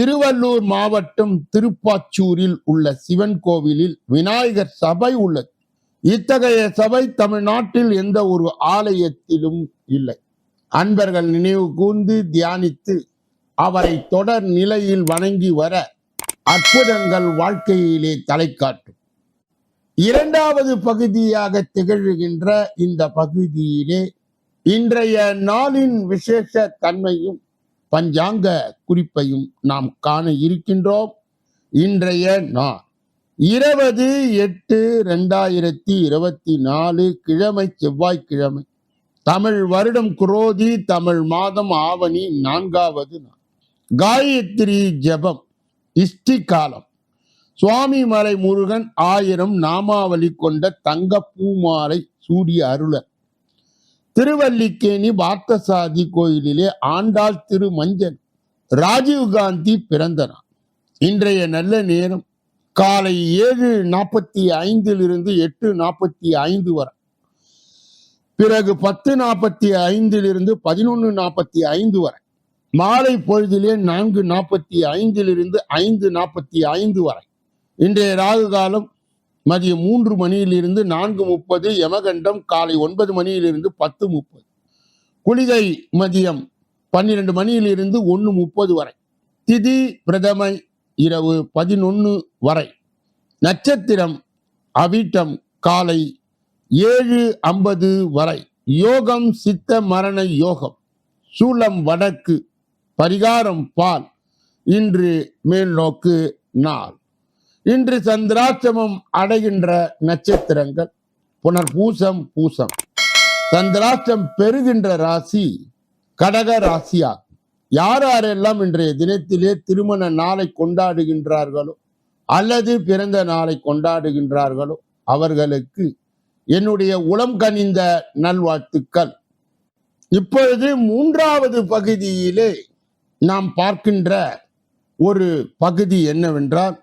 திருவள்ளூர் மாவட்டம் திருப்பாச்சூரில் உள்ள சிவன் கோவிலில் விநாயகர் சபை உள்ளது. இத்தகைய சபை தமிழ்நாட்டில் எந்த ஒரு ஆலயத்திலும் இல்லை. அன்பர்கள் நினைவு கூர்ந்து தியானித்து அவரை தொடர் நிலையில் வணங்கி வர அற்புதங்கள் வாழ்க்கையிலே தலை காட்டும். இரண்டாவது பகுதியாக திகழ்கின்ற இந்த பகுதியிலே இன்றைய நாளின் விசேஷ தன்மையும் பஞ்சாங்க குறிப்பையும் நாம் காண இருக்கின்றோம். இன்றைய நாள் இருபது எட்டு ரெண்டாயிரத்தி இருபத்தி நாலு கிழமை செவ்வாய்க்கிழமை. தமிழ் வருடம் குரோதி தமிழ் மாதம் ஆவணி நான்காவது நாள். காயத்ரி ஜெபம் இஷ்டி காலம். சுவாமி மலை முருகன் ஆயிரம் நாமாவளி கொண்ட தங்க பூமாலை சூடிய அருளர். திருவல்லிக்கேணி பார்த்தசாதி கோயிலிலே ஆண்டாள் திரு மஞ்சள் ராஜீவ்காந்தி பிறந்த நாள் இன்றைய நல்ல நேரம் காலை ஏழு நாற்பத்தி ஐந்திலிருந்து எட்டு நாற்பத்தி ஐந்து வரை. பிறகு பத்து நாற்பத்தி ஐந்திலிருந்து பதினொன்று நாற்பத்தி ஐந்து வரை. மாலை பொழுதிலே நான்கு நாற்பத்தி ஐந்திலிருந்து ஐந்து நாற்பத்தி ஐந்து வரை. இன்றைய ராகு காலம் மதியம் மூன்று மணியிலிருந்து நான்கு முப்பது யமகண்டம் காலை ஒன்பது மணியிலிருந்து பத்து முப்பது. குளிகை மதியம் பன்னிரண்டு மணியிலிருந்து ஒன்று முப்பது வரை. திதி பிரதமை இரவு பதினொன்று வரை. நட்சத்திரம் அவிட்டம் காலை ஏழு ஐம்பது வரை. யோகம் சித்த மரண யோகம். சூலம் வடக்கு. பரிகாரம் பால். இன்று மேல்நோக்கு நாள். இன்று சந்திராட்சமம் அடைகின்ற நட்சத்திரங்கள். புனர்பூசம் பூசம். சந்திராட்சம் பெறுகின்ற ராசி கடக ராசியாகும். யார் யாரெல்லாம் இன்றைய தினத்திலே திருமண நாளை கொண்டாடுகின்றார்களோ அல்லது பிறந்த நாளை கொண்டாடுகின்றார்களோ அவர்களுக்கு என்னுடைய உளம் கனிந்த நல்வாழ்த்துக்கள். இப்பொழுது மூன்றாவது பகுதியிலே நாம் பார்க்கின்ற ஒரு பகுதி என்னவென்றால்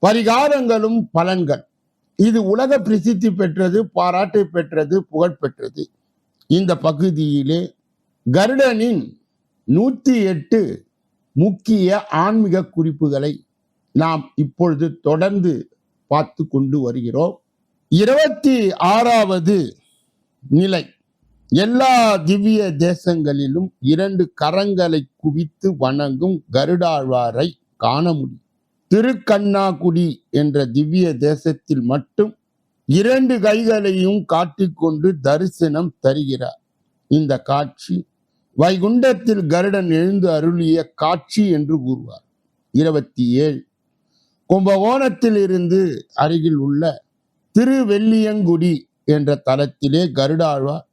பரிகாரங்களும் பலன்கள். இது உலக பிரசித்தி பெற்றது பாராட்டை பெற்றது புகழ் பெற்றது. இந்த பகுதியிலே கருடனின் நூற்றி எட்டு முக்கிய ஆன்மீக குறிப்புகளை நாம் இப்பொழுது தொடர்ந்து பார்த்து கொண்டு வருகிறோம். இருபத்தி ஆறாவது நிலை. எல்லா திவ்ய தேசங்களிலும் இரண்டு கரங்களை குவித்து வணங்கும் கருடாழ்வாரை காண முடியும். திருக்கண்ணாகுடி என்ற திவ்ய தேசத்தில் மட்டும் இரண்டு கைகளையும் காட்டிக்கொண்டு தரிசனம் தருகிறார். இந்த காட்சி வைகுண்டத்தில் கருடன் எழுந்து அருளிய காட்சி என்று கூறுவார். இருபத்தி ஏழு கும்பகோணத்தில் இருந்து அருகில் உள்ள திருவெள்ளியங்குடி என்ற தலத்திலே கருடாழ்வார்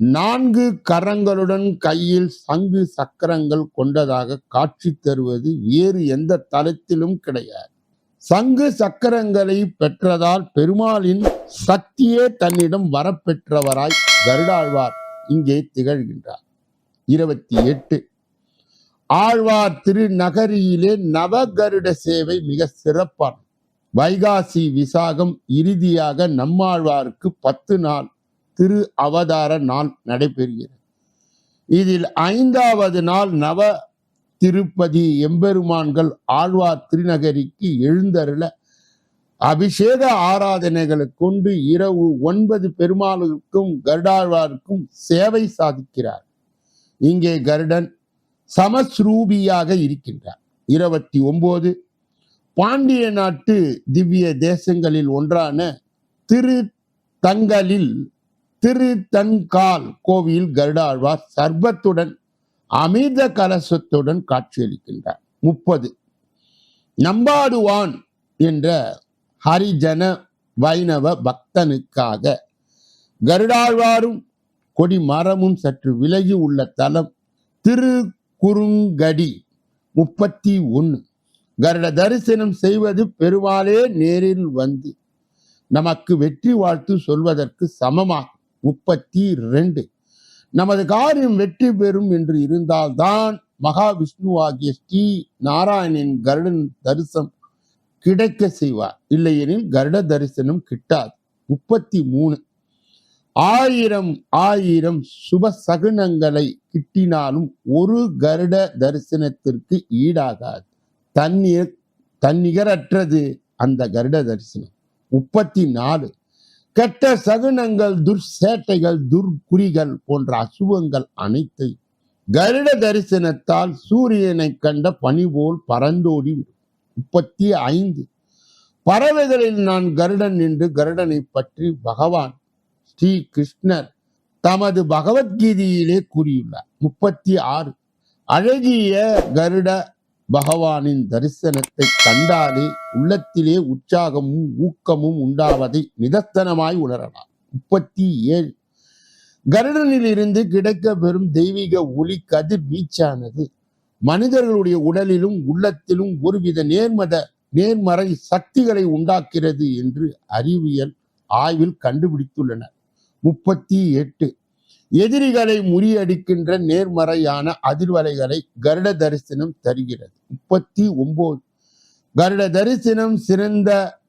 நான்கு கரங்களுடன் கையில் சங்கு சக்கரங்கள் கொண்டதாக காட்சி தருவது வேறு எந்த தலத்திலும் கிடையாது. சங்கு சக்கரங்களை பெற்றதால் பெருமாளின் சக்தியே தன்னிடம் வரப்பெற்றவராய் கருடாழ்வார் இங்கே திகழ்கின்றார். இருபத்தி எட்டு. ஆழ்வார் திருநகரியிலே நவகருட சேவை மிக சிறப்பான வைகாசி விசாகம் இறுதியாக நம்மாழ்வாருக்கு பத்து நாள். திரு அவதார நாள் நடைபெறுகிறது. இதில் ஐந்தாவது நாள் நவ திருப்பதி எம்பெருமான்கள் ஆழ்வார் திருநகரிக்கு எழுந்தருள அபிஷேக ஆராதனைகளை கொண்டு இரவு ஒன்பது பெருமாளுக்கும் கருடாழ்வாருக்கும் சேவை சாதிக்கிறார். இங்கே கருடன் சமஸ்ரூபியாக இருக்கின்றார். இருபத்தி ஒன்பது பாண்டிய நாட்டு திவ்ய தேசங்களில் ஒன்றான திரு தங்களில் திருத்தன்கால் கோவில் கருடாழ்வார் சர்பத்துடன் அமிர்த கலசத்துடன் காட்சியளிக்கின்றார். முப்பது. நம்பாடுவான் என்ற ஹரிஜன வைணவ பக்தனுக்காக கருடாழ்வாரும் கொடி மரமும் சற்று விலகி உள்ள தலம் திரு குறுங்கடி முப்பத்தி ஒன்று. கருட தரிசனம் செய்வது பெருமாளே நேரில் வந்து நமக்கு வெற்றி வாழ்த்து சொல்வதற்கு சமமாகும். முப்பத்தி ரெண்டு நமது காரியம் வெற்றி பெறும் என்று இருந்தால்தான் மகாவிஷ்ணுவாகிய ஸ்ரீ நாராயணின் கருடன் தரிசனம் கிடைக்க செய்வார். இல்லையெனில் கருட தரிசனம் கிட்டாது. முப்பத்தி மூணு. ஆயிரம் ஆயிரம் சுப சகுனங்களை கிட்டினாலும் ஒரு கருட தரிசனத்திற்கு ஈடாகாது. தண்ணீர் தன்னிகரற்றது அந்த கருட தரிசனம். முப்பத்தி நாலு. கெட்ட சகுனங்கள் துர்சேட்டைகள் துர்குறிகள் போன்ற அசுவங்கள் அனைத்தை கருட தரிசனத்தால் சூரியனை கண்ட பனி போல் பறந்தோடி முப்பத்தி ஐந்து. பறவைகளில் நான் கருடன் என்று கருடனை பற்றி பகவான் ஸ்ரீ கிருஷ்ணர் தமது பகவத்கீதையிலே கூறியுள்ளார். முப்பத்தி ஆறு. அழகிய கருட பகவானின் தரிசனத்தை கண்டாலே உள்ளத்திலே உற்சாகமும் ஊக்கமும் உண்டாவதை நிதர்த்தனமாய் உணரலாம். முப்பத்தி ஏழு. கருடனில் இருந்து கிடைக்க பெறும் தெய்வீக ஒளி கதிர் வீச்சானது. மனிதர்களுடைய உடலிலும் உள்ளத்திலும் ஒருவித நேர்மத நேர்மறை சக்திகளை உண்டாக்கிறது என்று அறிவியல் ஆய்வில் கண்டுபிடித்துள்ளனர். முப்பத்தி எட்டு. எதிரிகளை முறியடிக்கின்ற நேர்மறையான அதிர்வலைகளை கருட தரிசனம் தருகிறது. முப்பத்தி ஒன்பது கருட தரிசனம் சிறந்த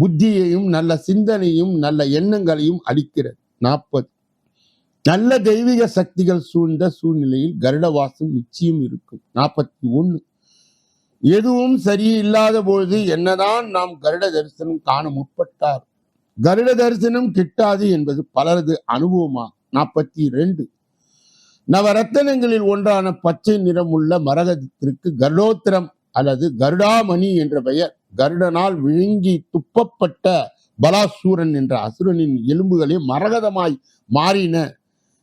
புத்தியையும் நல்ல சிந்தனையும் நல்ல எண்ணங்களையும் அளிக்கிறது. நாற்பது. நல்ல தெய்வீக சக்திகள் சூழ்ந்த சூழ்நிலையில் கருட வாசம் நிச்சயம் இருக்கும். நாற்பத்தி ஒன்று எதுவும் சரியில்லாத பொழுது என்னதான் நாம் கருட தரிசனம் காண முற்பட்டார் கருட தரிசனம் கிட்டாது என்பது பலரது அனுபவமாகும். நாற்பத்தி ரெண்டு நவரத்தனங்களில் ஒன்றான பச்சை நிறமுள்ள மரகதத்திற்கு கருடோத்திரம் அல்லது கருடாமணி என்ற பெயர். கருடனால் விழுங்கி துப்பப்பட்ட பலாசூரன் என்ற அசுரனின் எலும்புகளே மரகதமாய் மாறின.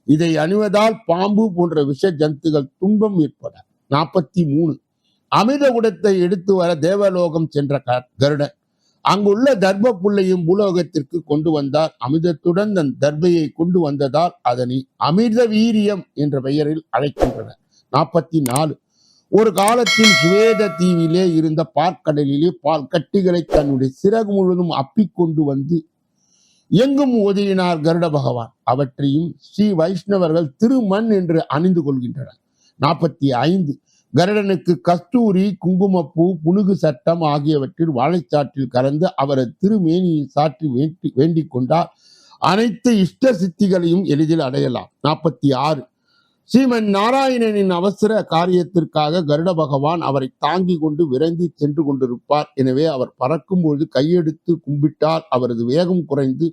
இதை அணிவதால் பாம்பு போன்ற விஷ ஜந்துகள் துன்பம் ஏற்பட. நாற்பத்தி மூணு. அமிர்த குடத்தை எடுத்து வர தேவலோகம் சென்ற க- கருடன். அங்குள்ள தர்ப புள்ளையும் பூலோகத்திற்கு கொண்டு வந்தார். அமிர்தத்துடன் தன் தர்பையை கொண்டு வந்ததால் அதனை அமிர்த வீரியம் என்ற பெயரில் அழைக்கின்றனர். நாற்பத்தி நாலு ஒரு காலத்தில் சுவேத தீவிலே இருந்த பார்க்கடலிலே பால் கட்டிகளை தன்னுடைய சிறகு முழுவதும் அப்பிக்கொண்டு வந்து எங்கும் உதவினார் கருட பகவான். அவற்றையும் ஸ்ரீ வைஷ்ணவர்கள் திருமண் என்று அணிந்து கொள்கின்றனர். நாற்பத்தி ஐந்து. கருடனுக்கு கஸ்தூரி குங்குமப்பூ புனுகு சட்டம் ஆகியவற்றில் வாழைச்சாற்றில் கலந்து அவரது திருமேனியை சாற்றி வேண்டி வேண்டிக் கொண்டால் அனைத்து இஷ்ட சித்திகளையும் எளிதில் அடையலாம். நாற்பத்தி ஆறு. ஸ்ரீமன் நாராயணனின் அவசர காரியத்திற்காக கருட பகவான் அவரை தாங்கி கொண்டு விரைந்து சென்று கொண்டிருப்பார். எனவே அவர் பறக்கும்போது கையெடுத்து கும்பிட்டால் அவரது வேகம் குறைந்து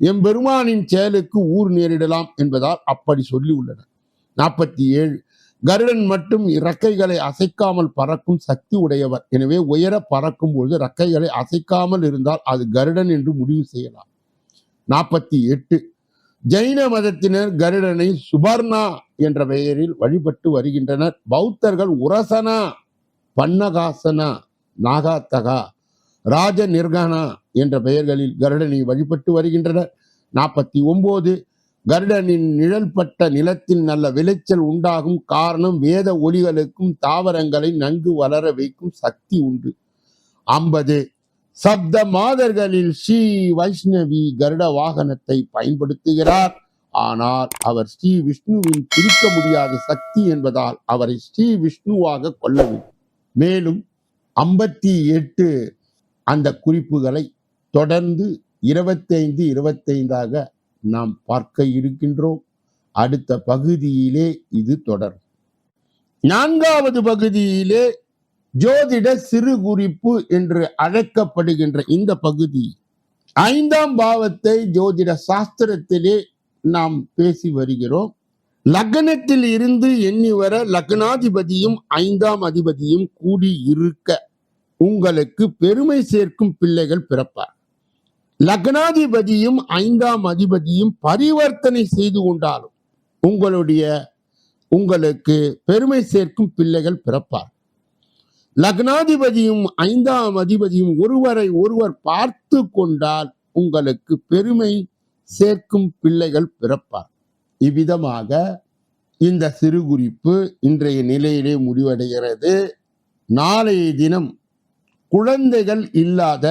எம்பெருமானின் செயலுக்கு ஊர் நேரிடலாம் என்பதால் அப்படி சொல்லி உள்ளனர். நாற்பத்தி ஏழு. கருடன் மட்டும் இறக்கைகளை அசைக்காமல் பறக்கும் சக்தி உடையவர். எனவே உயர பறக்கும் பொழுது இறக்கைகளை அசைக்காமல் இருந்தால் அது கருடன் என்று முடிவு செய்யலாம். நாற்பத்தி எட்டு. ஜைன மதத்தினர் கருடனை சுபர்ணா என்ற பெயரில் வழிபட்டு வருகின்றனர். பௌத்தர்கள் உரசனா பன்னகாசனா நாகாத்தகா ராஜ நிர்கானா என்ற பெயர்களில் கருடனை வழிபட்டு வருகின்றனர். நாற்பத்தி ஒன்பது கருடனின் நிழல்பட்ட நிலத்தில் நல்ல விளைச்சல் உண்டாகும் காரணம் வேத ஒலிகளுக்கும் தாவரங்களை நன்கு வளர வைக்கும் சக்தி உண்டு. ஐம்பது. சப்த மாதர்களில் ஸ்ரீ வைஷ்ணவி கருட வாகனத்தை பயன்படுத்துகிறார். ஆனால் அவர் ஸ்ரீ விஷ்ணுவின் பிரிக்க முடியாத சக்தி என்பதால் அவரை ஸ்ரீ விஷ்ணுவாக கொள்ள வேண்டும் மேலும் ஐம்பத்தி எட்டு அந்த குறிப்புகளை தொடர்ந்து இருபத்தைந்து இருபத்தைந்தாக நாம் பார்க்க இருக்கின்றோம். அடுத்த பகுதியிலே இது தொடரும். நான்காவது பகுதியிலே ஜோதிட சிறு குறிப்பு என்று அழைக்கப்படுகின்ற இந்த பகுதி ஐந்தாம் பாவத்தை ஜோதிட சாஸ்திரத்திலே நாம் பேசி வருகிறோம். லக்னத்தில் இருந்து எண்ணி வர லக்னாதிபதியும் ஐந்தாம் அதிபதியும் கூடி இருக்க உங்களுக்கு பெருமை சேர்க்கும் பிள்ளைகள் பிறப்பார். லக்னாதிபதியும் ஐந்தாம் அதிபதியும் பரிவர்த்தனை செய்து கொண்டாலும் உங்களுடைய உங்களுக்கு பெருமை சேர்க்கும் பிள்ளைகள் பிறப்பார். லக்னாதிபதியும் ஐந்தாம் அதிபதியும் ஒருவரை ஒருவர் பார்த்து கொண்டால் உங்களுக்கு பெருமை சேர்க்கும் பிள்ளைகள் பிறப்பார். இவ்விதமாக இந்த சிறு குறிப்பு இன்றைய நிலையிலே முடிவடைகிறது. நாளைய தினம் குழந்தைகள் இல்லாத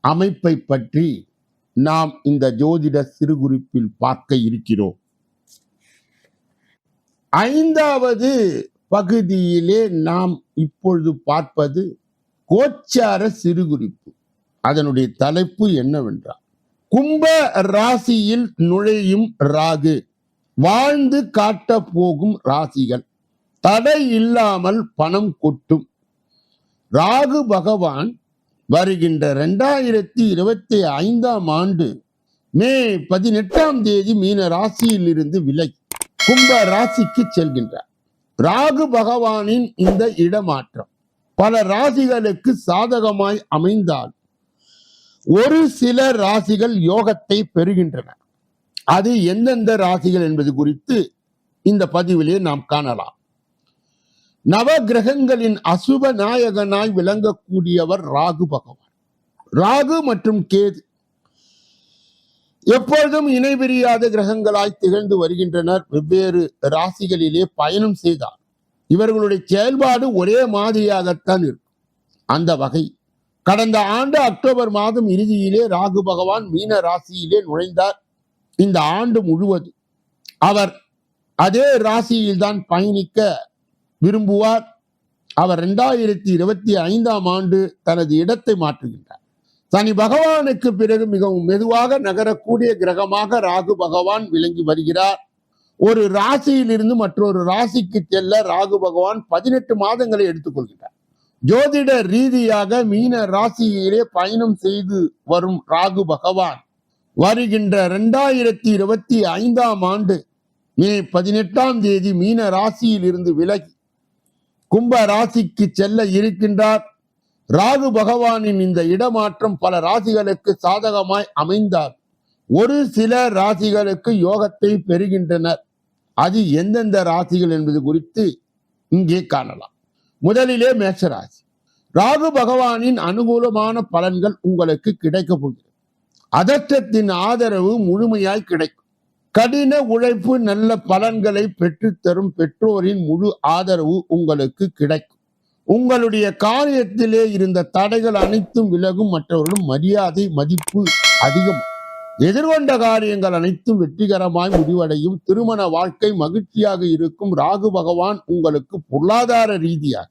அமைப்பை பற்றி நாம் இந்த ஜோதிட சிறு குறிப்பில் பார்க்க இருக்கிறோம். ஐந்தாவது பகுதியிலே நாம் இப்பொழுது பார்ப்பது கோச்சார சிறுகுறிப்பு. அதனுடைய தலைப்பு என்னவென்றால் கும்ப ராசியில் நுழையும் ராகு வாழ்ந்து காட்ட போகும் ராசிகள் தடை இல்லாமல் பணம் கொட்டும். ராகு பகவான் வருகின்ற ரெண்டாயிரத்தி இருபத்தி ஐந்தாம் ஆண்டு மே பதினெட்டாம் தேதி மீன ராசியில் இருந்து விலை கும்ப ராசிக்கு செல்கின்றார். ராகு பகவானின் இந்த இடமாற்றம் பல ராசிகளுக்கு சாதகமாய் அமைந்தால் ஒரு சில ராசிகள் யோகத்தை பெறுகின்றன. அது எந்தெந்த ராசிகள் என்பது குறித்து இந்த பதிவிலே நாம் காணலாம். நவ கிரகங்களின் அசுப நாயகனாய் விளங்கக்கூடியவர் ராகு பகவான். ராகு மற்றும் கேது எப்பொழுதும் இணைபிரியாத கிரகங்களாய் திகழ்ந்து வருகின்றனர். வெவ்வேறு ராசிகளிலே பயணம் செய்தார் இவர்களுடைய செயல்பாடு ஒரே மாதிரியாகத்தான் இருக்கும். அந்த வகை கடந்த ஆண்டு அக்டோபர் மாதம் இறுதியிலே ராகு பகவான் மீன ராசியிலே நுழைந்தார். இந்த ஆண்டு முழுவதும் அவர் அதே ராசியில்தான் பயணிக்க விரும்புவார். அவர் இரண்டாயிரத்தி இருபத்தி ஐந்தாம் ஆண்டு தனது இடத்தை மாற்றுகின்றார். சனி பகவானுக்கு பிறகு மிகவும் மெதுவாக நகரக்கூடிய கிரகமாக ராகு பகவான் விளங்கி வருகிறார். ஒரு ராசியிலிருந்து மற்றொரு ராசிக்கு செல்ல ராகு பகவான் பதினெட்டு மாதங்களை எடுத்துக்கொள்கிறார் ஜோதிட ரீதியாக மீன ராசியிலே பயணம் செய்து வரும் ராகு பகவான் வருகின்ற இரண்டாயிரத்தி இருபத்தி ஐந்தாம் ஆண்டு மே பதினெட்டாம் தேதி மீன ராசியில் இருந்து விலகி கும்ப ராசிக்கு செல்ல இருக்கின்றார். ராகு பகவானின் இந்த இடமாற்றம் பல ராசிகளுக்கு சாதகமாய் அமைந்தார். ஒரு சில ராசிகளுக்கு யோகத்தை பெறுகின்றனர். அது எந்தெந்த ராசிகள் என்பது குறித்து இங்கே காணலாம். முதலிலே மேஷராசி. ராகு பகவானின் அனுகூலமான பலன்கள் உங்களுக்கு கிடைக்கப் போகிறது. அதற்றத்தின் ஆதரவு முழுமையாய் கிடைக்கும். கடின உழைப்பு நல்ல பலன்களை பெற்றுத்தரும் பெற்றோரின் முழு ஆதரவு உங்களுக்கு கிடைக்கும். உங்களுடைய காரியத்திலே இருந்த தடைகள் அனைத்தும் விலகும் மற்றவர்களும் மரியாதை மதிப்பு அதிகம். எதிர்கொண்ட காரியங்கள் அனைத்தும் வெற்றிகரமாய் முடிவடையும். திருமண வாழ்க்கை மகிழ்ச்சியாக இருக்கும். ராகு பகவான் உங்களுக்கு பொருளாதார ரீதியாக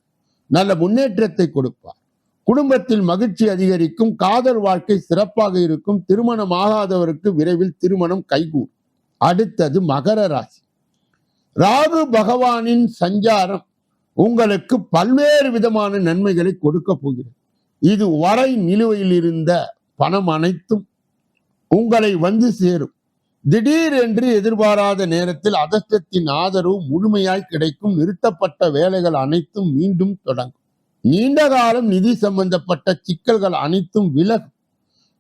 நல்ல முன்னேற்றத்தை கொடுப்பார். குடும்பத்தில் மகிழ்ச்சி அதிகரிக்கும். காதல் வாழ்க்கை சிறப்பாக இருக்கும். திருமணம் ஆகாதவருக்கு விரைவில் திருமணம் கைகூடும். அடுத்தது மகர ராசி. ராகு பகவானின் சஞ்சாரம் உங்களுக்கு பல்வேறு விதமான நன்மைகளை கொடுக்க போகிறது. இது வரை நிலுவையில் இருந்த பணம் அனைத்தும் உங்களை வந்து சேரும். திடீரென்று எதிர்பாராத நேரத்தில் அதர்ஷ்டத்தின் ஆதரவு முழுமையாய் கிடைக்கும். நிறுத்தப்பட்ட வேலைகள் அனைத்தும் மீண்டும் தொடங்கும். நீண்ட காலம் நிதி சம்பந்தப்பட்ட சிக்கல்கள் அனைத்தும் விலகும்.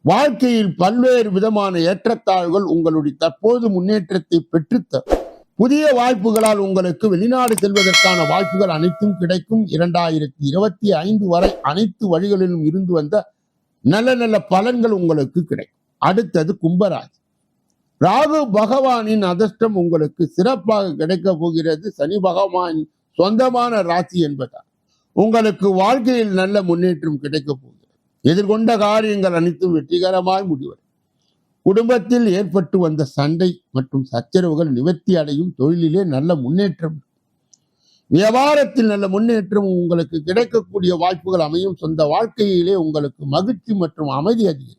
வாழ்க்கையில் பல்வேறு விதமான ஏற்றத்தாழ்வுகள் உங்களுடைய தற்போது முன்னேற்றத்தை பெற்றுத்தரும் புதிய வாய்ப்புகளால் உங்களுக்கு வெளிநாடு செல்வதற்கான வாய்ப்புகள் அனைத்தும் கிடைக்கும். இரண்டாயிரத்தி இருபத்தி ஐந்து வரை அனைத்து வழிகளிலும் இருந்து வந்த நல்ல நல்ல பலன்கள் உங்களுக்கு கிடைக்கும். அடுத்தது கும்பராசி. ராகு பகவானின் அதிர்ஷ்டம் உங்களுக்கு சிறப்பாக கிடைக்க போகிறது. சனி பகவான் சொந்தமான ராசி என்பதால் உங்களுக்கு வாழ்க்கையில் நல்ல முன்னேற்றம் கிடைக்க போகிறது. எதிர்கொண்ட காரியங்கள் அனைத்தும் வெற்றிகரமாய் முடிவடையும். குடும்பத்தில் ஏற்பட்டு வந்த சண்டை மற்றும் சச்சரவுகள் நிவர்த்தி அடையும் தொழிலிலே நல்ல முன்னேற்றம். வியாபாரத்தில் நல்ல முன்னேற்றம் உங்களுக்கு கிடைக்கக்கூடிய வாய்ப்புகள் அமையும். சொந்த வாழ்க்கையிலே உங்களுக்கு மகிழ்ச்சி மற்றும் அமைதி அதிகரிக்கும்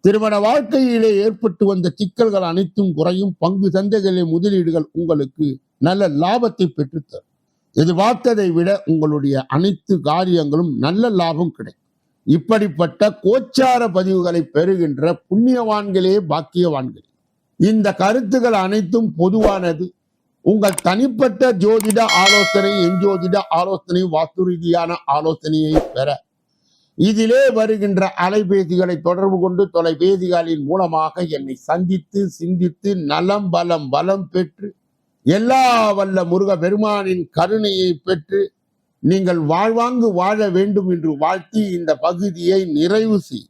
திருமண வாழ்க்கையிலே ஏற்பட்டு வந்த சிக்கல்கள் அனைத்தும் குறையும். பங்கு சந்தைகளிலே முதலீடுகள் உங்களுக்கு நல்ல லாபத்தை பெற்றுத்தரும். எதிர்பார்த்ததை விட உங்களுடைய அனைத்து காரியங்களும் நல்ல லாபம் கிடைக்கும். இப்படிப்பட்ட கோச்சார பதிவுகளை பெறுகின்ற புண்ணியவான்களே பாக்கியவான்கள். இந்த கருத்துகள் அனைத்தும் பொதுவானது. உங்கள் தனிப்பட்ட ஜோதிட ஆலோசனை எஞ்சோதிட ஆலோசனை வாஸ்து ரீதியான ஆலோசனையை பெற. இதிலே வருகின்ற அலைபேசிகளை தொடர்பு கொண்டு தொலைபேசிகளின் மூலமாக என்னை சந்தித்து சிந்தித்து நலம் பலம் பலம் பெற்று எல்லா வல்ல முருக பெருமானின் கருணையை பெற்று நீங்கள் வாழ்வாங்கு வாழ வேண்டும் என்று வாழ்த்தி இந்த பகுதியை நிறைவு செய்.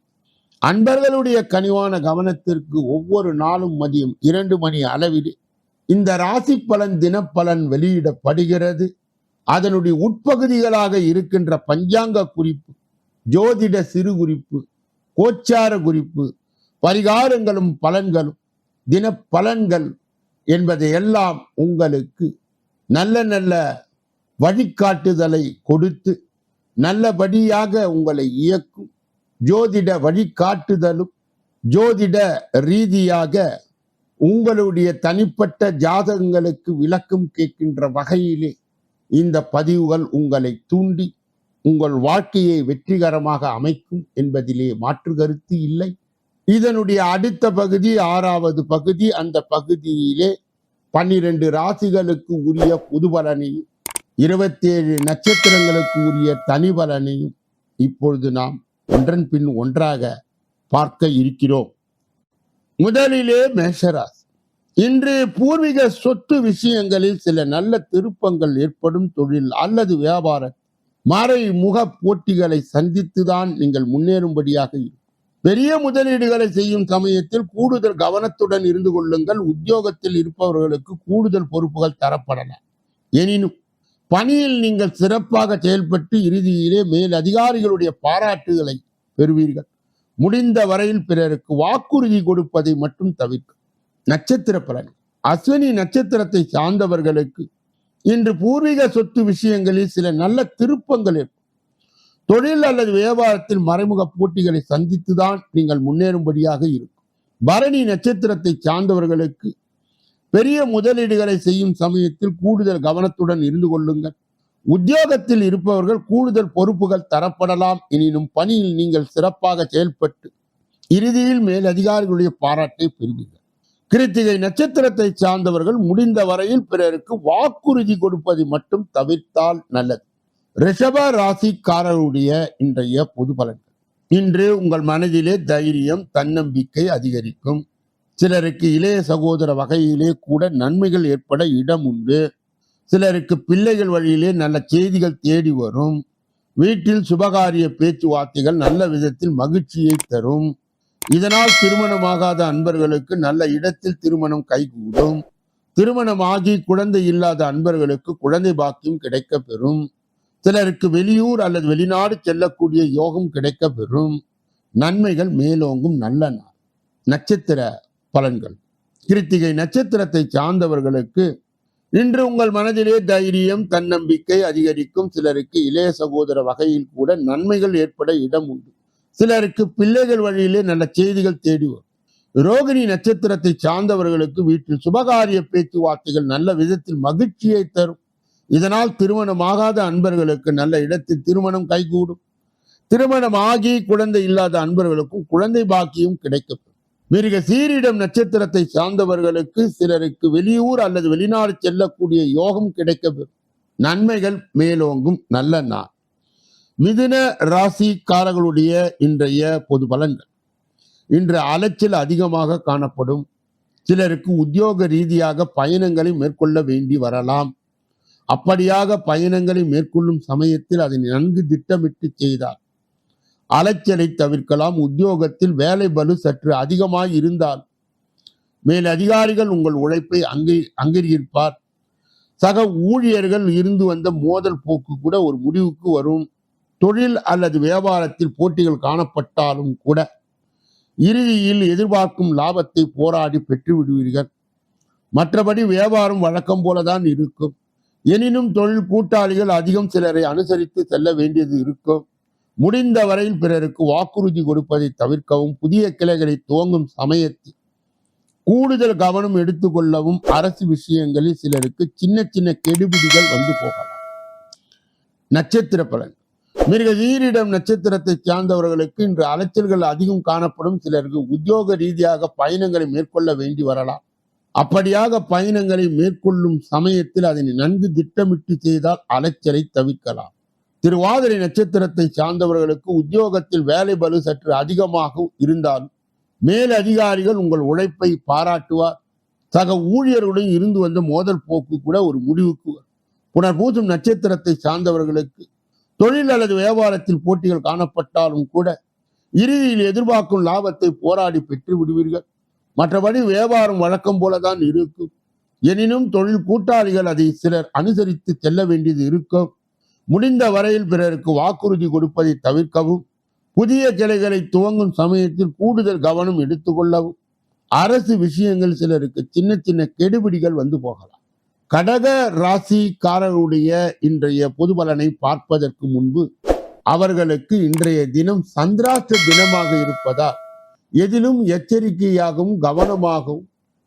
அன்பர்களுடைய கனிவான கவனத்திற்கு ஒவ்வொரு நாளும் மதியம் இரண்டு மணி அளவில் இந்த ராசி பலன் தினப்பலன் வெளியிடப்படுகிறது. அதனுடைய உட்பகுதிகளாக இருக்கின்ற பஞ்சாங்க குறிப்பு ஜோதிட சிறு குறிப்பு கோச்சார குறிப்பு பரிகாரங்களும் பலன்களும் தினப்பலன்கள் என்பதை எல்லாம் உங்களுக்கு நல்ல நல்ல வழிகாட்டுதலை கொடுத்து நல்லபடியாக உங்களை இயக்கும். ஜோதிட வழிகாட்டுதலும் ஜோதிட ரீதியாக உங்களுடைய தனிப்பட்ட ஜாதகங்களுக்கு விளக்கம் கேட்கின்ற வகையிலே இந்த பதிவுகள் உங்களை தூண்டி உங்கள் வாழ்க்கையை வெற்றிகரமாக அமைக்கும் என்பதிலே மாற்று கருத்து இல்லை. இதனுடைய அடுத்த பகுதி ஆறாவது பகுதி அந்த பகுதியிலே பன்னிரண்டு ராசிகளுக்கு உரிய புது பலனையும் இருபத்தேழு நட்சத்திரங்களுக்கு உரிய தனி பலனையும் இப்பொழுது நாம் ஒன்றன் பின் ஒன்றாக பார்க்க இருக்கிறோம். முதலிலே மேஷராசி. இன்று பூர்வீக சொத்து விஷயங்களில் சில நல்ல திருப்பங்கள் ஏற்படும் தொழில் அல்லது வியாபார மறைமுக போட்டிகளை சந்தித்துதான் நீங்கள் முன்னேறும்படியாக இருக்கும். பெரிய முதலீடுகளை செய்யும் சமயத்தில் கூடுதல் கவனத்துடன் இருந்து கொள்ளுங்கள். உத்தியோகத்தில் இருப்பவர்களுக்கு கூடுதல் பொறுப்புகள் தரப்படலாம். எனினும் பணியில் நீங்கள் சிறப்பாக செயல்பட்டு இறுதியிலே மேல் அதிகாரிகளுடைய பாராட்டுகளை பெறுவீர்கள். முடிந்த வரையில் பிறருக்கு வாக்குறுதி கொடுப்பதை மட்டும் தவிர்க்கும் நட்சத்திர பலன். அஸ்வினி நட்சத்திரத்தை சார்ந்தவர்களுக்கு இன்று பூர்வீக சொத்து விஷயங்களில் சில நல்ல திருப்பங்கள் இருக்கும் தொழில் அல்லது வியாபாரத்தில் மறைமுக போட்டிகளை சந்தித்துதான் நீங்கள் முன்னேறும்படியாக இருக்கும். பரணி நட்சத்திரத்தை சார்ந்தவர்களுக்கு பெரிய முதலீடுகளை செய்யும் சமயத்தில் கூடுதல் கவனத்துடன் இருந்து கொள்ளுங்கள். உத்தியோகத்தில் இருப்பவர்கள் கூடுதல் பொறுப்புகள் தரப்படலாம். எனினும் பணியில் நீங்கள் சிறப்பாக செயல்பட்டு இறுதியில் மேல் அதிகாரிகளுடைய பாராட்டை பெறுவீர்கள். கிருத்திகை நட்சத்திரத்தை சார்ந்தவர்கள் முடிந்த வரையில் பிறருக்கு வாக்குறுதி கொடுப்பதை மட்டும் தவிர்த்தால் நல்லது. ரிஷப ராசிக்காரருடைய இன்றைய பொது பலன்கள். இன்று உங்கள் மனதிலே தைரியம் தன்னம்பிக்கை அதிகரிக்கும். சிலருக்கு இளைய சகோதர வகையிலே கூட நன்மைகள் ஏற்பட இடம் உண்டு. சிலருக்கு பிள்ளைகள் வழியிலே நல்ல செய்திகள் தேடி வரும். வீட்டில் சுபகாரிய பேச்சுவார்த்தைகள் நல்ல விதத்தில் மகிழ்ச்சியை தரும். இதனால் திருமணமாகாத அன்பர்களுக்கு நல்ல இடத்தில் திருமணம் கைகூடும். திருமணமாகி குழந்தை இல்லாத அன்பர்களுக்கு குழந்தை பாக்கியம் கிடைக்க பெறும் சிலருக்கு வெளியூர் அல்லது வெளிநாடு செல்லக்கூடிய யோகம் கிடைக்க பெறும் நன்மைகள் மேலோங்கும் நல்ல நாள். நட்சத்திர பலன்கள். கிருத்திகை நட்சத்திரத்தை சார்ந்தவர்களுக்கு இன்று உங்கள் மனதிலே தைரியம் தன்னம்பிக்கை அதிகரிக்கும். சிலருக்கு இளைய சகோதர வகையில் கூட நன்மைகள் ஏற்பட இடம் உண்டு. சிலருக்கு பிள்ளைகள் வழியிலே நல்ல செய்திகள் தேடி வரும். ரோகிணி நட்சத்திரத்தை சார்ந்தவர்களுக்கு வீட்டில் சுபகாரிய பேச்சுவார்த்தைகள் நல்ல விதத்தில் மகிழ்ச்சியை தரும். இதனால் திருமணமாகாத அன்பர்களுக்கு நல்ல இடத்தில் திருமணம் கைகூடும். திருமணம் ஆகி குழந்தை இல்லாத அன்பர்களுக்கும் குழந்தை பாக்கியம் கிடைக்கும் மிருக சீரிடம் நட்சத்திரத்தை சார்ந்தவர்களுக்கு சிலருக்கு வெளியூர் அல்லது வெளிநாடு செல்லக்கூடிய யோகம் கிடைக்க நன்மைகள் மேலோங்கும் நல்ல நாள். மிதுன ராசிக்காரர்களுடைய இன்றைய பொது பலன்கள். இன்று அலைச்சல் அதிகமாக காணப்படும். சிலருக்கு உத்தியோக ரீதியாக பயணங்களை மேற்கொள்ள வேண்டி வரலாம். அப்படியாக பயணங்களை மேற்கொள்ளும் சமயத்தில் அதை நன்கு திட்டமிட்டு செய்தார் அலைச்சலை தவிர்க்கலாம். உத்தியோகத்தில் வேலை பலு சற்று அதிகமாய் இருந்தால் மேல் அதிகாரிகள் உங்கள் உழைப்பை அங்கீ அங்கீகரிப்பார். சக ஊழியர்கள் இருந்து வந்த மோதல் போக்கு கூட ஒரு முடிவுக்கு வரும். தொழில் அல்லது வியாபாரத்தில் போட்டிகள் காணப்பட்டாலும் கூட இறுதியில் எதிர்பார்க்கும் லாபத்தை போராடி பெற்று விடுவீர்கள். மற்றபடி வியாபாரம் வழக்கம் போலதான் இருக்கும். எனினும் தொழில் கூட்டாளிகள் அதிகம் சிலரை அனுசரித்து செல்ல வேண்டியது இருக்கும். முடிந்த வரையில் பிறருக்கு வாக்குறுதி கொடுப்பதை தவிர்க்கவும் புதிய கிளைகளை துவங்கும் சமயத்தில் கூடுதல் கவனம் எடுத்துக்கொள்ளவும் அரசு விஷயங்களில் சிலருக்கு சின்ன சின்ன கெடுபிடிகள் வந்து போகலாம். நட்சத்திர பலன். மிருக வீரிடம் நட்சத்திரத்தை சார்ந்தவர்களுக்கு இன்று அலைச்சல்கள் அதிகம் காணப்படும். சிலருக்கு உத்தியோக ரீதியாக பயணங்களை மேற்கொள்ள வேண்டி வரலாம். அப்படியாக பயணங்களை மேற்கொள்ளும் சமயத்தில் அதனை நன்கு திட்டமிட்டு செய்தால் அலைச்சலை தவிர்க்கலாம். திருவாதிரை நட்சத்திரத்தை சார்ந்தவர்களுக்கு உத்தியோகத்தில் வேலை பலு சற்று அதிகமாக இருந்தாலும் மேல் அதிகாரிகள் உங்கள் உழைப்பை பாராட்டுவார். சக ஊழியர்களுடன் இருந்து வந்த மோதல் போக்கு கூட ஒரு முடிவுக்கு வரும். நட்சத்திரத்தை சார்ந்தவர்களுக்கு தொழில் அல்லது வியாபாரத்தில் போட்டிகள் காணப்பட்டாலும் கூட இறுதியில் எதிர்பார்க்கும் லாபத்தை போராடி பெற்று விடுவீர்கள். மற்றபடி வியாபாரம் வழக்கம் போலதான் இருக்கும். எனினும் தொழில் கூட்டாளிகள் அதை சிலர் அனுசரித்து செல்ல வேண்டியது இருக்கும். முடிந்த வரையில் பிறருக்கு வாக்குறுதி கொடுப்பதை தவிர்க்கவும் புதிய கிளைகளை துவங்கும் சமயத்தில் கூடுதல் கவனம் எடுத்துக்கொள்ளவும். அரசு விஷயங்கள் சிலருக்கு சின்ன சின்ன கெடுபிடிகள் வந்து போகலாம். கடக ராசிக்காரருடைய இன்றைய பொது பலனை பார்ப்பதற்கு முன்பு அவர்களுக்கு இன்றைய தினம் சந்திராஷ்ட தினமாக இருப்பதால் எதிலும் எச்சரிக்கையாகவும் கவனமாகவும்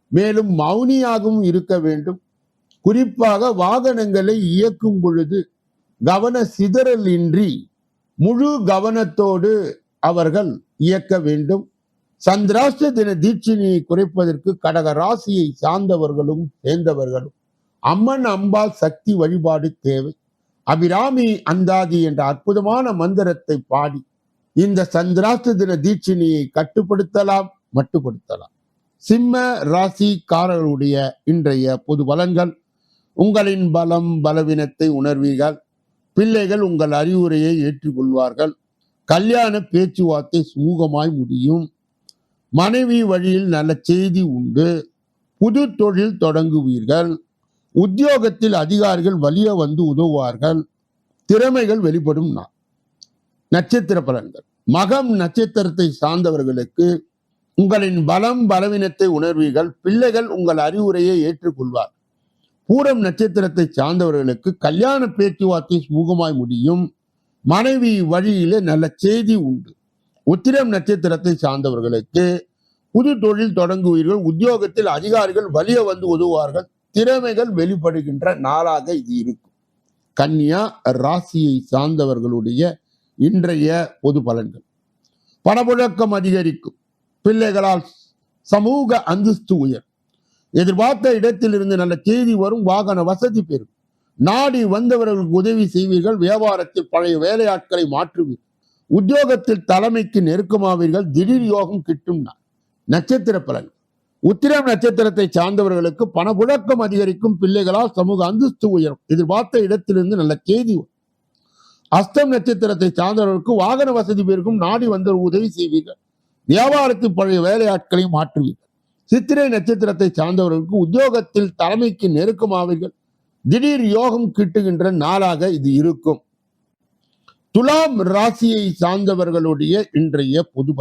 மேலும் மௌனியாகவும் இருக்க வேண்டும். குறிப்பாக வாகனங்களை இயக்கும் பொழுது கவன சிதறல் இன்றி முழு கவனத்தோடு அவர்கள் இயக்க வேண்டும். சந்திராஷ்ட தின தீட்சினியை குறைப்பதற்கு கடக ராசியை சார்ந்தவர்களும் சேர்ந்தவர்களும் அம்மன் அம்பாள் சக்தி வழிபாடு தேவை. அபிராமி அந்தாதி என்ற அற்புதமான மந்திரத்தை பாடி இந்த சந்திராஷ்ட தின தீட்சினியை கட்டுப்படுத்தலாம் மட்டுப்படுத்தலாம். சிம்ம ராசிக்காரர்களுடைய இன்றைய பொது பலன்கள். உங்களின் பலம் பலவீனத்தை உணர்வீர்கள். பிள்ளைகள் உங்கள் அறிவுரையை ஏற்றுக்கொள்வார்கள். கல்யாண பேச்சுவார்த்தை சுமூகமாய் முடியும். மனைவி வழியில் நல்ல செய்தி உண்டு. புது தொழில் தொடங்குவீர்கள். உத்தியோகத்தில் அதிகாரிகள் வலிய வந்து உதவுவார்கள். திறமைகள் வெளிப்படும் நான் நட்சத்திர பலன்கள். மகம் நட்சத்திரத்தை சார்ந்தவர்களுக்கு உங்களின் பலம் பலவீனத்தை உணர்வீர்கள். பிள்ளைகள் உங்கள் அறிவுரையை ஏற்றுக்கொள்வார் பூரம் நட்சத்திரத்தை சார்ந்தவர்களுக்கு கல்யாண பேச்சுவார்த்தை சுமூகமாய் முடியும். மனைவி வழியிலே நல்ல செய்தி உண்டு. உத்திரம் நட்சத்திரத்தை சார்ந்தவர்களுக்கு புது தொழில் தொடங்குவீர்கள். உத்தியோகத்தில் அதிகாரிகள் வலிய வந்து உதவுவார்கள். திறமைகள் வெளிப்படுகின்ற நாளாக இது இருக்கும். கன்னியா ராசியை சார்ந்தவர்களுடைய இன்றைய பொது பலன்கள். பணப்புழக்கம் அதிகரிக்கும். பிள்ளைகளால் சமூக அந்தஸ்து உயர். எதிர்பார்த்த இடத்திலிருந்து நல்ல செய்தி வரும் வாகன வசதி பெறும். நாடி வந்தவர்களுக்கு உதவி செய்வீர்கள் வியாபாரத்தில் பழைய வேலையாட்களை மாற்றுவீர்கள். உத்தியோகத்தில் தலைமைக்கு நெருக்கமாவீர்கள் திடீர் யோகம் கிட்டும் நட்சத்திர பலன். உத்திரம் நட்சத்திரத்தை சார்ந்தவர்களுக்கு பணப்புழக்கம் அதிகரிக்கும் பிள்ளைகளால் சமூக அந்தஸ்து உயரும். எதிர்பார்த்த இடத்திலிருந்து நல்ல செய்தி வரும். அஸ்தம் நட்சத்திரத்தை சார்ந்தவர்களுக்கு வாகன வசதி பெருக்கும் நாடி வந்தவர் உதவி செய்வீர்கள். வியாபாரத்தில் பழைய வேலையாட்களை மாற்றுவீர்கள். சித்திரை நட்சத்திரத்தை சார்ந்தவர்களுக்கு உத்தியோகத்தில் தலைமைக்கு நெருக்கமாவீர்கள் திடீர் யோகம் கிட்டுகின்ற நாளாக இது இருக்கும். துலாம் ராசியை சார்ந்தவர்களுடைய இன்றைய பொது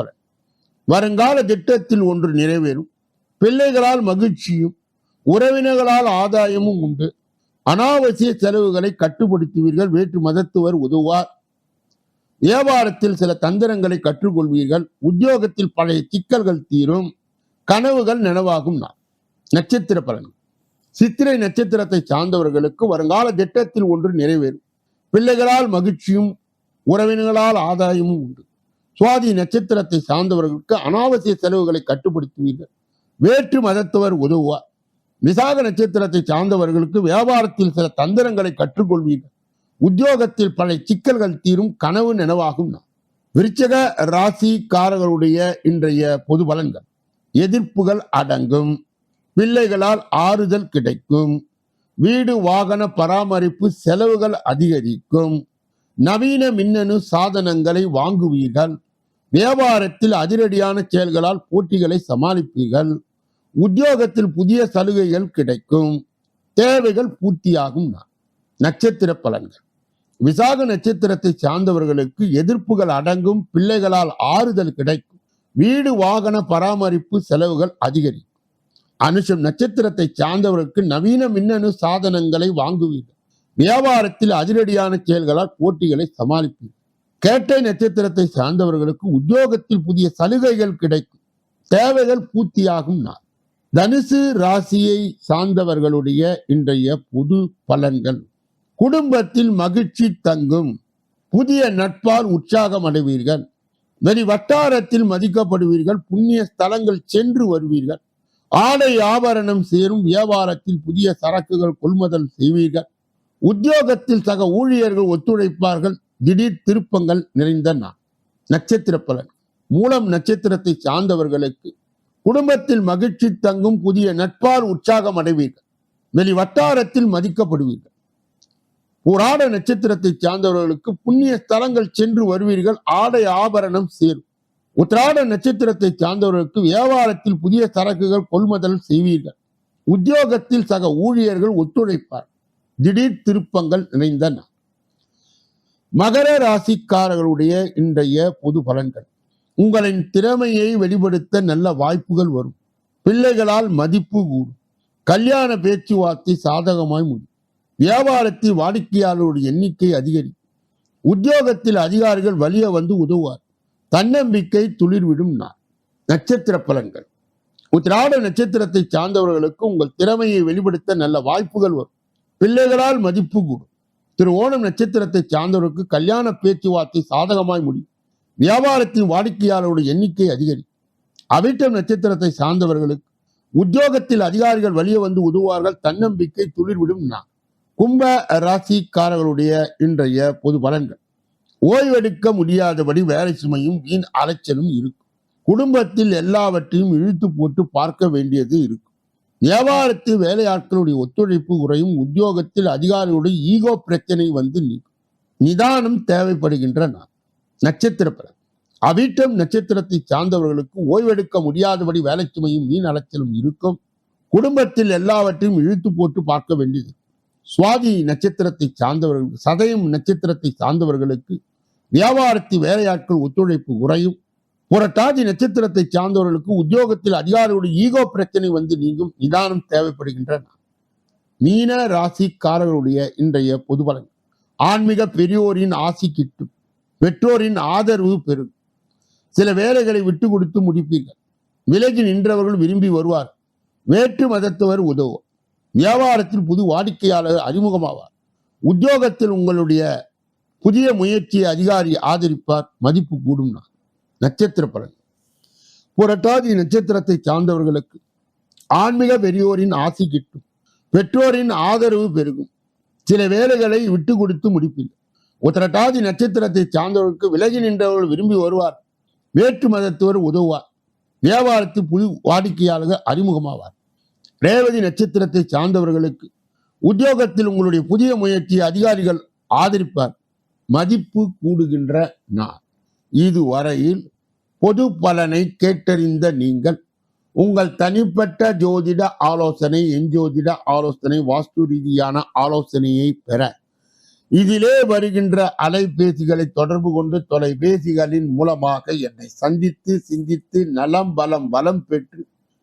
வருங்கால திட்டத்தில் ஒன்று நிறைவேறும். பிள்ளைகளால் மகிழ்ச்சியும் உறவினர்களால் ஆதாயமும் உண்டு. அனாவசிய செலவுகளை கட்டுப்படுத்துவீர்கள் வேற்று மதத்துவர் உதவார் வியாபாரத்தில் சில தந்திரங்களை கற்றுக்கொள்வீர்கள் உத்தியோகத்தில் பழைய சிக்கல்கள் தீரும். கனவுகள் நினைவாகும் நான் நட்சத்திர பலன் சித்திரை நட்சத்திரத்தை சார்ந்தவர்களுக்கு வருங்கால திட்டத்தில் ஒன்று நிறைவேறும். பிள்ளைகளால் மகிழ்ச்சியும் உறவினர்களால் ஆதாயமும் உண்டு. சுவாதி நட்சத்திரத்தை சார்ந்தவர்களுக்கு அனாவசிய செலவுகளை கட்டுப்படுத்துவீர்கள். வேற்று மதத்தவர் உதவுவார். விசாக நட்சத்திரத்தை சார்ந்தவர்களுக்கு வியாபாரத்தில் சில தந்திரங்களை கற்றுக்கொள்வீர்கள். உத்தியோகத்தில் பல சிக்கல்கள் தீரும் கனவு நினைவாகும் நான் விருச்சக ராசிக்காரர்களுடைய இன்றைய பொது பலன்கள். எதிர்ப்புகள் அடங்கும். பிள்ளைகளால் ஆறுதல் கிடைக்கும். வீடு வாகன பராமரிப்பு செலவுகள் அதிகரிக்கும். நவீன மின்னணு சாதனங்களை வாங்குவீர்கள். வியாபாரத்தில் அதிரடியான செயல்களால் போட்டிகளை சமாளிப்பீர்கள். உத்தியோகத்தில் புதிய சலுகைகள் கிடைக்கும். தேவைகள் பூர்த்தியாகும் நாள். நட்சத்திர பலன்கள். விசாக நட்சத்திரத்தை சார்ந்தவர்களுக்கு எதிர்ப்புகள் அடங்கும். பிள்ளைகளால் ஆறுதல் கிடைக்கும். வீடு வாகன பராமரிப்பு செலவுகள் அதிகரிக்கும் அனுஷம் நட்சத்திரத்தை சார்ந்தவர்களுக்கு நவீன மின்னணு சாதனங்களை வாங்குவீர்கள். வியாபாரத்தில் அதிரடியான செயல்களால் போட்டிகளை சமாளிப்பீர்கள். கேட்டை நட்சத்திரத்தை சார்ந்தவர்களுக்கு உத்தியோகத்தில் புதிய சலுகைகள் கிடைக்கும். தேவைகள் பூர்த்தியாகும் நாள். தனுசு ராசியை சார்ந்தவர்களுடைய இன்றைய புது பலன்கள். குடும்பத்தில் மகிழ்ச்சி தங்கும். புதிய நட்பால் உற்சாகம் அடைவீர்கள். வெளி வட்டாரத்தில் மதிக்கப்படுவீர்கள் புண்ணிய ஸ்தலங்கள் சென்று வருவீர்கள். ஆடை ஆபரணம் சேரும் வியாபாரத்தில் புதிய சரக்குகள் கொள்முதல் செய்வீர்கள். உத்தியோகத்தில் சக ஊழியர்கள் ஒத்துழைப்பார்கள் திடீர் திருப்பங்கள் நிறைந்த நான் நட்சத்திர பலன். மூலம் நட்சத்திரத்தை சார்ந்தவர்களுக்கு குடும்பத்தில் மகிழ்ச்சி தங்கும் புதிய நட்பால் உற்சாகம் அடைவீர்கள். வெளி வட்டாரத்தில் மதிக்கப்படுவீர்கள். புராட நட்சத்திரத்தை சார்ந்தவர்களுக்கு புண்ணிய ஸ்தலங்கள் சென்று வருவீர்கள். ஆடை ஆபரணம் சேரும். உத்திராட நட்சத்திரத்தை சார்ந்தவர்களுக்கு வியாபாரத்தில் புதிய சரக்குகள் கொள்முதல் செய்வீர்கள். உத்தியோகத்தில் சக ஊழியர்கள் ஒத்துழைப்பார். திடீர் திருப்பங்கள் நிறைந்த மகர ராசிக்காரர்களுடைய இன்றைய பொது பலன்கள். உங்களின் திறமையை வெளிப்படுத்த நல்ல வாய்ப்புகள் வரும். பிள்ளைகளால் மதிப்பு கூடும். கல்யாண பேச்சுவார்த்தை சாதகமாய் முடியும். வியாபாரத்தில் வாடிக்கையாளருடைய எண்ணிக்கை அதிகரிக்கும் உத்தியோகத்தில் அதிகாரிகள் வலிய வந்து உதவுவார். தன்னம்பிக்கை துளிர்விடும் நாள். நட்சத்திர பலன்கள். உத்திராட நட்சத்திரத்தை சார்ந்தவர்களுக்கு உங்கள் திறமையை வெளிப்படுத்த நல்ல வாய்ப்புகள் வரும். பிள்ளைகளால் மதிப்பு கூடும். திரு ஓணம் நட்சத்திரத்தை சார்ந்தவருக்கு கல்யாண பேச்சுவார்த்தை சாதகமாய் முடியும். வியாபாரத்தின் வாடிக்கையாளருடைய எண்ணிக்கை அதிகரிக்கும் அவிட்டம் நட்சத்திரத்தை சார்ந்தவர்களுக்கு உத்தியோகத்தில் அதிகாரிகள் வழியே வந்து உதவுவார்கள். தன்னம்பிக்கை துளிர்விடும் நான் கும்ப ராசிக்காரர்களுடைய இன்றைய பொது பலன்கள். ஓய்வெடுக்க முடியாதபடி வேலை சுமையும் வீண் அலைச்சலும் இருக்கும். குடும்பத்தில் எல்லாவற்றையும் இழுத்து போட்டு பார்க்க வேண்டியது இருக்கும். வியாபாரத்தில் வேலையாட்களுடைய ஒத்துழைப்பு குறையும். உத்தியோகத்தில் அதிகாரிகளுடைய ஈகோ பிரச்சனை வந்து நீக்கும் நிதானம் தேவைப்படுகின்ற நாள். நட்சத்திர பலன். அவிட்டம் நட்சத்திரத்தை சார்ந்தவர்களுக்கு ஓய்வெடுக்க முடியாதபடி வேலை சுமையும் வீண் அலைச்சலும் இருக்கும். குடும்பத்தில் எல்லாவற்றையும் இழுத்து போட்டு பார்க்க வேண்டியது சுவாதி நட்சத்திரத்தை சார்ந்தவர்களுக்கு சதயம் நட்சத்திரத்தை சார்ந்தவர்களுக்கு வியாபாரத்தில் வேலையாட்கள் ஒத்துழைப்பு குறையும். புரட்டாதி நட்சத்திரத்தை சார்ந்தவர்களுக்கு உத்தியோகத்தில் அதிகாரிகளுடைய ஈகோ பிரச்சனை வந்து நீங்கும் நிதானம் தேவைப்படுகின்றன. மீன ராசிக்காரர்களுடைய இன்றைய பொது பலன். ஆன்மீக பெரியோரின் ஆசி கிட்டும். பெற்றோரின் ஆதரவு பெறும். சில வேலைகளை விட்டு கொடுத்து முடிப்பீர்கள். விலகி நின்றவர்கள் விரும்பி வருவார் வேற்று மதத்தவர் உதவும். வியாபாரத்தில் புது வாடிக்கையாளர் அறிமுகமாவார். உத்தியோகத்தில் உங்களுடைய புதிய முயற்சியை அதிகாரி ஆதரிப்பார். மதிப்பு கூடும் நட்சத்திர பலன். புரட்டாதி நட்சத்திரத்தை சார்ந்தவர்களுக்கு ஆன்மீக பெரியோரின் ஆசி கிட்டும். பெற்றோரின் ஆதரவு பெருகும். சில வேலைகளை விட்டு கொடுத்து முடிப்பீர்கள் உத்திரட்டாதி நட்சத்திரத்தை சார்ந்தவர்களுக்கு விலகி நின்றவர்கள் விரும்பி வருவார். வேற்று மதத்தவர் உதவுவார். வியாபாரத்தில் புது வாடிக்கையாளர்கள் அறிமுகமாவார். ரேவதி நட்சத்திரத்தை சார்ந்தவர்களுக்கு உத்தியோகத்தில் உங்களுடைய புதிய முயற்சியை அதிகாரிகள் ஆதரிப்பார். மதிப்பு கூடுகின்ற நாள். இதுவரையில் பொது பலனை கேட்டறிந்த நீங்கள் உங்கள் தனிப்பட்ட ஜோதிட ஆலோசனை எஞ்சோதிட ஆலோசனை வாஸ்து ரீதியான ஆலோசனையை பெற. இதிலே வருகின்ற அலைபேசிகளை தொடர்பு கொண்டு தொலைபேசிகளின் மூலமாக என்னை சந்தித்து சிந்தித்து நலம் பலம் வளம் பெற்று